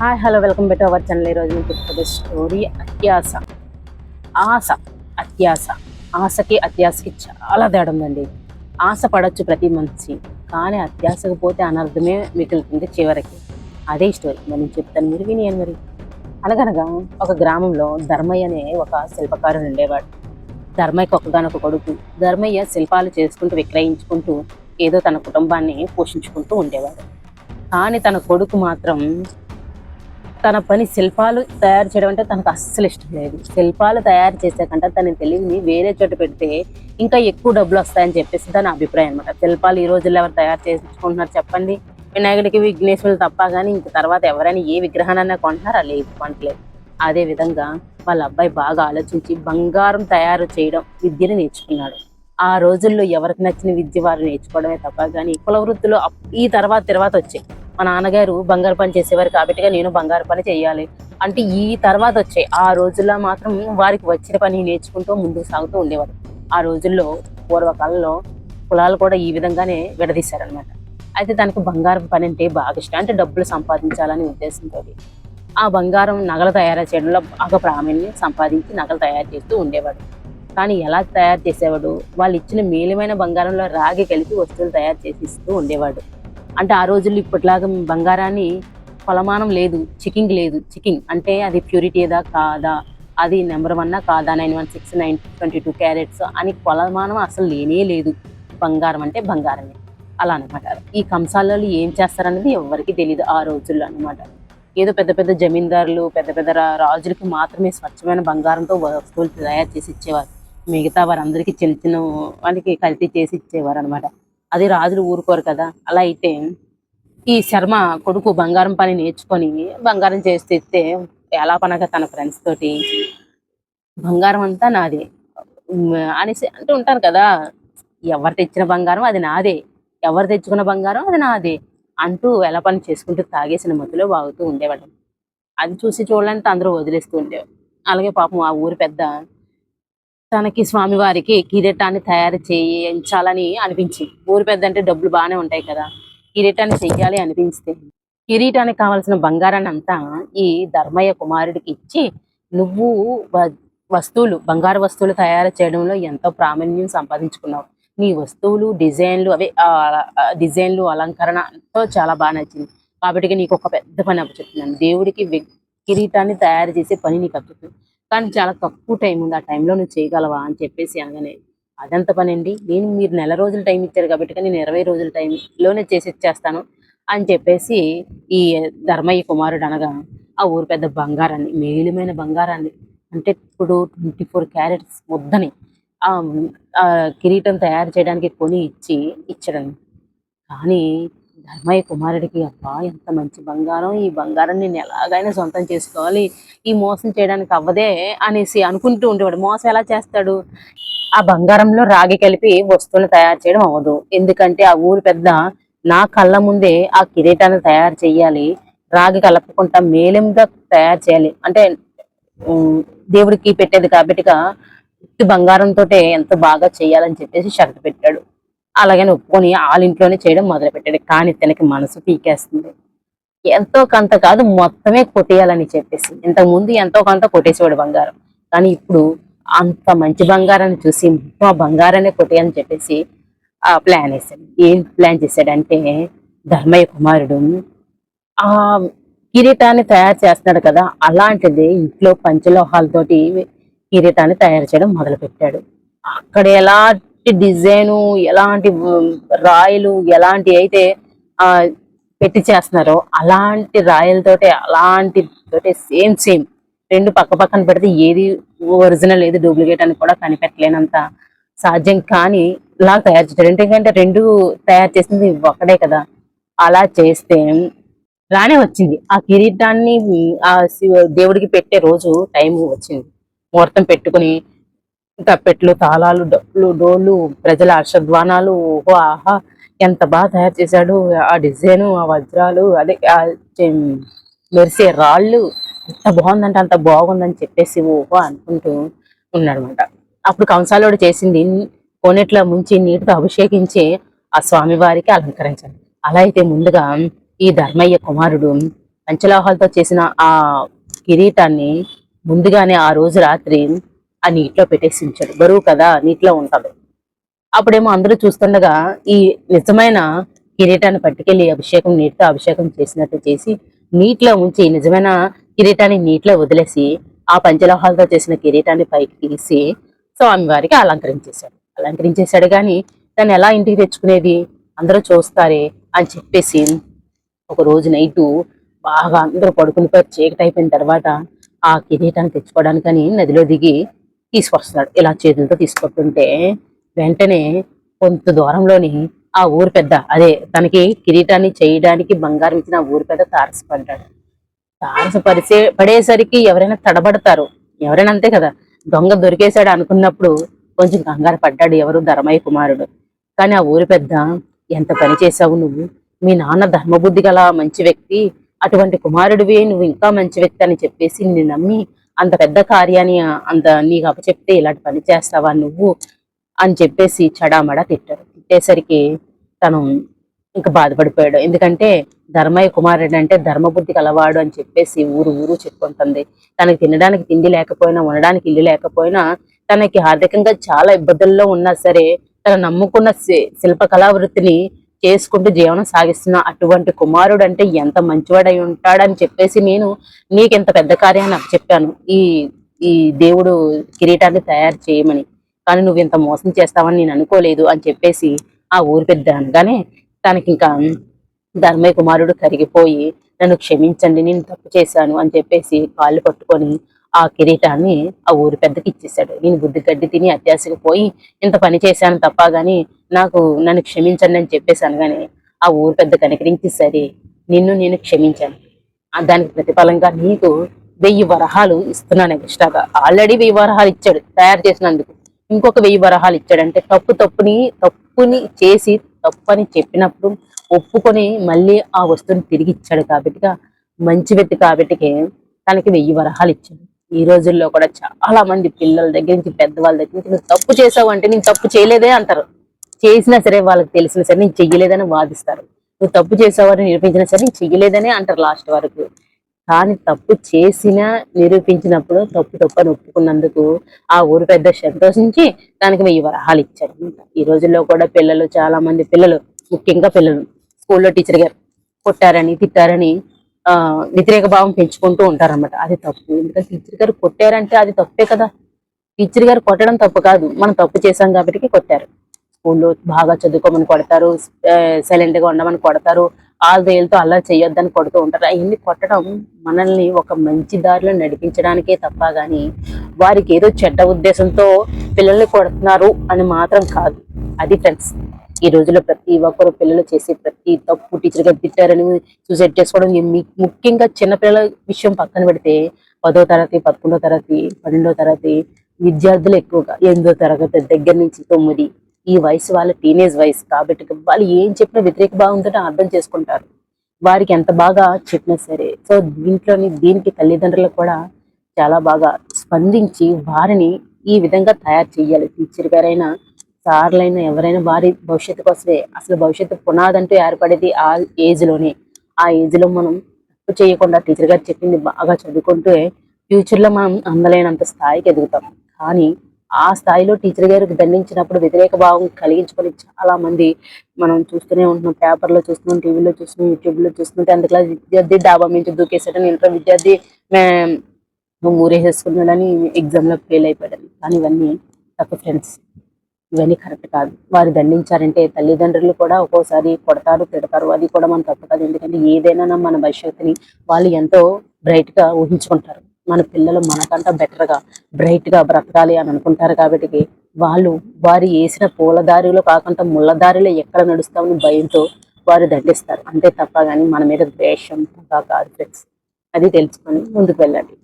Hi hello welcome బెట్ our channel. ఈ రోజు నేను స్టోరీ అత్యాస. ఆశ అత్యాస. ఆశకి అత్యాసకి చాలా తేడా ఉందండి. ఆశ పడవచ్చు ప్రతి మనిషి కానీ అత్యాసకు పోతే అనర్థమే మిగులుతుంది చివరికి. అదే స్టోరీ. మరి నేను చెప్తాను మీరు వినియను మరి. అనగనగా ఒక గ్రామంలో ధర్మయ్య అనే ఒక శిల్పకారుడు ఉండేవాడు. ధర్మయ్యకి ఒకగానొక కొడుకు. ధర్మయ్య శిల్పాలు చేసుకుంటూ విక్రయించుకుంటూ ఏదో తన కుటుంబాన్ని పోషించుకుంటూ ఉండేవాడు. కానీ తన కొడుకు మాత్రం తన పని శిల్పాలు తయారు చేయడం అంటే తనకు అస్సలు ఇష్టం లేదు. శిల్పాలు తయారు చేసాకంటే తన తెలివిని వేరే చోట పెడితే ఇంకా ఎక్కువ డబ్బులు వస్తాయని చెప్పేసి దాని అభిప్రాయం అనమాట శిల్పాలు ఈ రోజుల్లో ఎవరు తయారు చేసుకుంటున్నారు చెప్పండి. వినాయకుడికి విఘ్నేశ్వరులు తప్ప కానీ ఇంక తర్వాత ఎవరైనా ఏ విగ్రహానైనా కొంటున్నారా? లేదు కొంటలేదు. అదే విధంగా వాళ్ళ అబ్బాయి బాగా ఆలోచించి బంగారం తయారు చేయడం విద్యను నేర్చుకున్నాడు. ఆ రోజుల్లో ఎవరికి నచ్చిన విద్య వారు నేర్చుకోవడమే తప్ప కానీ కులవృత్తులు ఈ తర్వాత తర్వాత వచ్చాయి. మా నాన్నగారు బంగారు పని చేసేవారు కాబట్టిగా నేను బంగారు పని చేయాలి. అంటే ఈ తర్వాత వచ్చాయి ఆ రోజుల్లో మాత్రం వారికి వచ్చిన పని నేర్చుకుంటూ ముందుకు సాగుతూ ఉండేవారు. ఆ రోజుల్లో పూర్వకాలంలో కులాలు కూడా ఈ విధంగానే విడదీశారనమాట అయితే దానికి బంగారం పని అంటే బాగా ఇష్టం. అంటే డబ్బులు సంపాదించాలని ఉద్దేశంతో. ఆ బంగారం నగలు తయారు చేయడంలో బాగా ప్రావీణ్యం సంపాదించి నగలు తయారు చేస్తూ ఉండేవాడు. కానీ ఎలా తయారు చేసేవాడు? వాళ్ళు ఇచ్చిన మేలిమైన బంగారంలో రాగి కలిపి వస్తువులు తయారు చేసి ఇస్తూ ఉండేవాడు. అంటే ఆ రోజుల్లో ఇప్పటిలాగా బంగారాన్ని కొలమానం లేదు చికింగ్ లేదు. చికింగ్ అంటే అది ప్యూరిటీదా కాదా? అది నెంబర్ వన్నా కాదా? Nine one six nine twenty two carats అని కొలమానం అసలు లేనే లేదు. బంగారం అంటే బంగారమే. అలా అనమాట ఈ కంసాలలో ఏం చేస్తారనేది ఎవరికి తెలియదు ఆ రోజుల్లో అనమాట ఏదో పెద్ద పెద్ద జమీందారులు పెద్ద పెద్ద రాజులకి మాత్రమే స్వచ్ఛమైన బంగారంతో వస్తువులు తయారు చేసి ఇచ్చేవారు. మిగతా వారందరికీ చిన్న చిన్న వాళ్ళకి కల్తీ చేసి ఇచ్చేవారు అనమాట అది రాజులు ఊరుకోరు కదా. అలా అయితే ఈ శర్మ కొడుకు బంగారం పని నేర్చుకొని బంగారం చేసి తెస్తే ఎలా పనగా తన ఫ్రెండ్స్ తోటి బంగారం అంతా నాదే. అనేసి అంటూ ఉంటారు కదా ఎవరు తెచ్చిన బంగారం అది నాదే. ఎవరు తెచ్చుకున్న బంగారం అది నాదే అంటూ ఎలా పని చేసుకుంటూ తాగేసిన మధ్యలో వాగుతూ ఉండేవాడు అది చూసి చూడాలంటే అందరూ వదిలేస్తూ ఉండేవారు. అలాగే పాపం ఆ ఊరి పెద్ద తనకి స్వామివారికి కిరీటాన్ని తయారు చేయించాలని అనిపించింది. ఊరి పెద్ద అంటే డబ్బులు బాగానే ఉంటాయి కదా. కిరీటాన్ని చెయ్యాలి అనిపిస్తే కిరీటానికి కావాల్సిన బంగారాన్ని అంతా ఈ ధర్మయ్య కుమారుడికి ఇచ్చి నువ్వు వస్తువులు బంగారు వస్తువులు తయారు చేయడంలో ఎంతో ప్రావీణ్యం సంపాదించుకున్నావు. నీ వస్తువులు డిజైన్లు అవే ఆ, డిజైన్లు అలంకరణ ఎంతో చాలా బాగా నచ్చింది. కాబట్టి నీకు ఒక పెద్ద పని అప్పచెప్తున్నాను. దేవుడికి కిరీటాన్ని తయారు చేసే పని నీకు అప్పచెప్తున్నాను. కానీ చాలా తక్కువ టైం ఉంది. ఆ టైంలో నువ్వు చేయగలవా అని చెప్పేసి అనగానే అదంత పని అండి నేను మీరు నెల రోజులు టైం ఇచ్చారు కాబట్టి నేను ఇరవై రోజుల టైంలోనే చేసి ఇచ్చేస్తాను అని చెప్పేసి ఈ ధర్మయ్య కుమారుడు అనగా ఆ ఊరు పెద్ద బంగారాన్ని మేలిమైన బంగారాన్ని అంటే ఇప్పుడు ట్వంటీ ఫోర్ క్యారెట్స్ ముద్దని ఆ కిరీటం తయారు చేయడానికి కొని ఇచ్చి ఇచ్చడం కానీ ధర్మయ్య కుమారుడికి అబ్బా ఎంత మంచి బంగారం. ఈ బంగారం నేను ఎలాగైనా సొంతం చేసుకోవాలి. ఈ మోసం చేయడానికి అవ్వదే అనేసి అనుకుంటూ ఉండేవాడు. మోసం ఎలా చేస్తాడు? ఆ బంగారంలో రాగి కలిపి వస్తువులు తయారు చేయడం అవ్వదు. ఎందుకంటే ఆ ఊరు పెద్ద నా కళ్ళ ముందే ఆ కిరీటాన్ని తయారు చేయాలి. రాగి కలపకుండా మేలింగా తయారు చేయాలి. అంటే దేవుడికి పెట్టేది కాబట్టిగా బంగారంతో ఎంతో బాగా చేయాలని చెప్పేసి షరతు పెట్టాడు. అలాగని ఒప్పుకొని వాళ్ళ ఇంట్లోనే చేయడం మొదలు పెట్టాడు కానీ తనకి మనసు పీకేస్తుంది. ఎంతో కొంత కాదు మొత్తమే కొట్టేయాలని చెప్పేసి. ఇంతకు ముందు ఎంతో కొంత కొట్టేసేవాడు బంగారం. కానీ ఇప్పుడు అంత మంచి బంగారాన్ని చూసి మా ఆ బంగారాన్ని కొట్టేయాలని చెప్పేసి ఆ ప్లాన్ వేసాడు. ఏం ప్లాన్ చేశాడంటే ధర్మయ్య కుమారుడు ఆ కిరీటాన్ని తయారు చేస్తున్నాడు కదా అలాంటిది ఇంట్లో పంచలోహాలతోటి కిరీటాన్ని తయారు చేయడం మొదలు పెట్టాడు అక్కడ ఎలా డిజైను ఎలాంటి రాయలు ఎలాంటి అయితే ఆ పెట్టి చేస్తున్నారో అలాంటి రాయలతోటి అలాంటి తోటి సేమ్ సేమ్. రెండు పక్క పక్కన పెడితే ఏది ఒరిజినల్ ఏది డూప్లికేట్ అని కూడా కనిపెట్టలేనంత సాధ్యం కానీ ఇలా తయారు చేశారు. ఎందుకంటే రెండు తయారు చేసింది ఒకటే కదా. అలా చేస్తే రానే వచ్చింది. ఆ కిరీటాన్ని ఆ దేవుడికి పెట్టే రోజు టైం వచ్చింది. ముహూర్తం పెట్టుకుని తప్పెట్లు తాళాలు డప్పులు డోళ్ళు ప్రజల హర్షధ్వానాలు ఓహో ఆహా ఎంత బాగా తయారు చేశాడు. ఆ డిజైన్ ఆ వజ్రాలు అదే ఆ మెరిసే రాళ్ళు ఎంత బాగుందంటే అంత బాగుందని చెప్పేసి ఓహో అనుకుంటూ ఉన్నాడనమాట అప్పుడు కంసాలోడు చేసింది కోనెట్ల ముంచి నీటితో అభిషేకించి ఆ స్వామివారికి అలంకరించాలి అలా అయితే ముందుగా ఈ ధర్మయ్య కుమారుడు పంచలోహాలతో చేసిన ఆ కిరీటాన్ని ముందుగానే ఆ రోజు రాత్రి ఆ నీటిలో పెట్టేసి ఉంచాడు బరువు కదా నీటిలో ఉంటుంది అప్పుడేమో అందరూ చూస్తుండగా ఈ నిజమైన కిరీటాన్ని పట్టుకెళ్ళి అభిషేకం నీటితో అభిషేకం చేసినట్టు చేసి నీటిలో ఉంచి నిజమైన కిరీటాన్ని నీటిలో వదిలేసి ఆ పంచలోహాలతో చేసిన కిరీటాన్ని పైకి తీసి స్వామి వారికి అలంకరించేశాడు. అలంకరించేశాడు కానీ దాన్ని ఎలా ఇంటికి తెచ్చుకునేది? అందరూ చూస్తారే అని చెప్పేసి ఒక రోజు నైటు బాగా అందరూ పడుకుని పోయి చీకటి అయిపోయిన తర్వాత ఆ కిరీటాన్ని తెచ్చుకోవడానికని నదిలో దిగి తీసుకొస్తున్నాడు. ఇలా చేతులతో తీసుకొస్తుంటే వెంటనే కొంత దూరంలోని ఆ ఊరు పెద్ద అదే తనకి కిరీటాన్ని చేయడానికి బంగారం ఇచ్చిన ఊరు పెద్ద తారసపడ్డాడు తారసపరిసే పడేసరికి ఎవరైనా తడబడతారు. ఎవరైనా అంతే కదా దొంగ దొరికేశాడు అనుకున్నప్పుడు కొంచెం కంగారు పడ్డాడు ఎవరు? ధర్మయ్య కుమారుడు. కానీ ఆ ఊరి పెద్ద ఎంత పని చేశావు నువ్వు? మీ నాన్న ధర్మబుద్ధి గల మంచి వ్యక్తి అటువంటి కుమారుడివి నువ్వు ఇంకా మంచి వ్యక్తి అని చెప్పేసి నిన్ను నమ్మి అంత పెద్ద కార్యాన్ని అంత నీకు అప్పచెప్తే ఇలాంటి పని చేస్తావా నువ్వు అని చెప్పేసి చడామడా తిట్టాడు తిట్టేసరికి తను ఇంకా బాధపడిపోయాడు. ఎందుకంటే ధర్మయ్య కుమారుడు అంటే ధర్మబుద్ధి కలవాడు అని చెప్పేసి ఊరు ఊరు చెప్పుకుంటుంది. తనకి తినడానికి తిండి లేకపోయినా ఉండడానికి ఇల్లు లేకపోయినా తనకి ఆర్థికంగా చాలా ఇబ్బందుల్లో ఉన్నా సరే తను నమ్ముకున్న శి- శిల్పకళా వృత్తిని చేసుకుంటూ జీవనం సాగిస్తున్న అటువంటి కుమారుడు అంటే ఎంత మంచివాడై ఉంటాడని చెప్పేసి నేను నీకెంత పెద్ద కార్యాన్ని నాకు చెప్పాను. ఈ ఈ దేవుడు కిరీటాన్ని తయారు చేయమని. కానీ నువ్వు ఇంత మోసం చేస్తావని నేను అనుకోలేదు అని చెప్పేసి ఆ ఊరు పెద్ద అనగానే తనకి ఇంకా ధర్మయ్య కుమారుడు కరిగిపోయి నన్ను క్షమించండి నేను తప్పు చేశాను అని చెప్పేసి కాళ్ళు పట్టుకొని ఆ కిరీటాన్ని ఆ ఊరి పెద్దకి ఇచ్చేసాడు నేను బుద్ధి గడ్డి తిని అత్యాశకు పోయి ఇంత పని చేశాను తప్ప? గాని నాకు నన్ను క్షమించండి అని చెప్పేసి అనగానే ఆ ఊరు పెద్ద కనికరించి సరే నిన్ను నేను క్షమించాను. దానికి ప్రతిఫలంగా నీకు వెయ్యి వరహాలు ఇస్తున్నాను ఎక్స్ట్రాగా. ఆల్రెడీ వెయ్యి వరహాలు ఇచ్చాడు తయారు చేసినందుకు. ఇంకొక వెయ్యి వరహాలు ఇచ్చాడంటే తప్పు తప్పుని తప్పుని చేసి తప్పని చెప్పినప్పుడు ఒప్పుకొని మళ్ళీ ఆ వస్తువుని తిరిగి ఇచ్చాడు కాబట్టి మంచి వ్యక్తి కాబట్టి తనకి వెయ్యి వరహాలు ఇచ్చాడు. ఈ రోజుల్లో కూడా చాలా మంది పిల్లల దగ్గర నుంచి పెద్దవాళ్ళ దగ్గర నుంచి నువ్వు తప్పు చేసావు అంటే నేను తప్పు చేయలేదే అంటారు. చేసినా సరే వాళ్ళకి తెలిసినా సరే నేను చెయ్యలేదని వాదిస్తారు. నువ్వు తప్పు చేసావని నిరూపించినా సరే నేను చెయ్యలేదనే అంటారు లాస్ట్ వరకు. కానీ తప్పు చేసిన నిరూపించినప్పుడు తప్పు తప్పు అని ఒప్పుకున్నందుకు ఆ ఊరు పెద్ద సంతోషించి దానికి వెయ్యి వరహాలు ఇచ్చారు. ఈ రోజుల్లో కూడా పిల్లలు చాలా మంది పిల్లలు ముఖ్యంగా పిల్లలు స్కూల్లో టీచర్ గారు కొట్టారని తిట్టారని ఆ వ్యతిరేక భావం పెంచుకుంటూ ఉంటారన్నమాట. అది తప్పు. ఎందుకంటే టీచర్ గారు కొట్టారంటే అది తప్పే కదా. టీచర్ గారు కొట్టడం తప్పు కాదు. మనం తప్పు చేశాం కాబట్టి కొట్టారు. స్కూల్లో బాగా చదువుకోమని కొడతారు సైలెంట్గా ఉండమని కొడతారు ఆల్దేలతో అలా చేయొద్దని కొడుతూ ఉంటారు. అవన్నీ కొట్టడం మనల్ని ఒక మంచి దారిలో నడిపించడానికే తప్ప గాని వారికి ఏదో చెడ్డ ఉద్దేశంతో పిల్లల్ని కొడుతున్నారు అని మాత్రం కాదు. అది ఫ్రెండ్స్ ఈ రోజుల్లో ప్రతి ఒక్కరు పిల్లలు చేసే ప్రతి తప్పు టీచర్ తిట్టారని సూసైడ్ చేసుకోవడం ముఖ్యంగా చిన్నపిల్లల విషయం పక్కన పెడితే పదో తరగతి పదకొండో తరగతి పన్నెండో తరగతి విద్యార్థులు ఎక్కువగా ఎనిమిదో తరగతి దగ్గర నుంచి తొమ్మిది ఈ వయసు వాళ్ళ టీనేజ్ వయసు కాబట్టి వాళ్ళు ఏం చెప్పినా వ్యతిరేక భావంతో అర్థం చేసుకుంటారు. వారికి ఎంత బాగా చెప్పినా సరే. సో దీంట్లోని దీనికి తల్లిదండ్రులు కూడా చాలా బాగా స్పందించి వారిని ఈ విధంగా తయారు చేయాలి. టీచర్ గారైనా సార్లైనా ఎవరైనా వారి భవిష్యత్తు కోసమే. అసలు భవిష్యత్తు పునాదంటూ ఏర్పడేది ఆ ఏజ్లోనే ఆ ఏజ్లో మనం తప్పు చేయకుండా టీచర్ గారు చెప్పింది బాగా చదువుకుంటే ఫ్యూచర్లో మనం అందలేనంత స్థాయికి ఎదుగుతాం. కానీ ఆ స్థాయిలో టీచర్ గారికి దండించినప్పుడు వ్యతిరేక భావం కలిగించుకొని చాలా మంది మనం చూస్తూనే ఉంటున్నాం. పేపర్లో చూస్తున్నాం టీవీలో చూస్తున్నాం యూట్యూబ్లో చూస్తున్నాం. టెన్త్ క్లాస్ విద్యార్థి డాబా నుంచి దూకేసాడని ఇంటర్ విద్యార్థి ఊరేసేసుకున్నాడని ఎగ్జామ్లో ఫెయిల్ అయిపోయాడని. కానీ ఇవన్నీ తప్పు ఫ్రెండ్స్. ఇవన్నీ కరెక్ట్ కాదు. వారు దండించారంటే తల్లిదండ్రులు కూడా ఒక్కోసారి కొడతారు తిడతారు. అది కూడా మనం తప్పు కాదు. ఎందుకంటే ఏదైనా మన భవిష్యత్తుని వాళ్ళు ఎంతో బ్రైట్గా ఊహించుకుంటారు. మన పిల్లలు మనకంట బెటర్ బ్రైట్గా బ్రైట్గా బ్రతకాలి అని అనుకుంటారు కాబట్టి వాళ్ళు వారు వేసిన పూల దారిలో కాకుండా ముళ్ళ దారిలో ఎక్కడ నడుస్తామని భయంతో వారు దండిస్తారు. అంతే తప్ప కానీ మన మీద ద్వేషం కాదు ఫ్రెండ్స్ అది తెలుసుకొని ముందుకు వెళ్ళండి.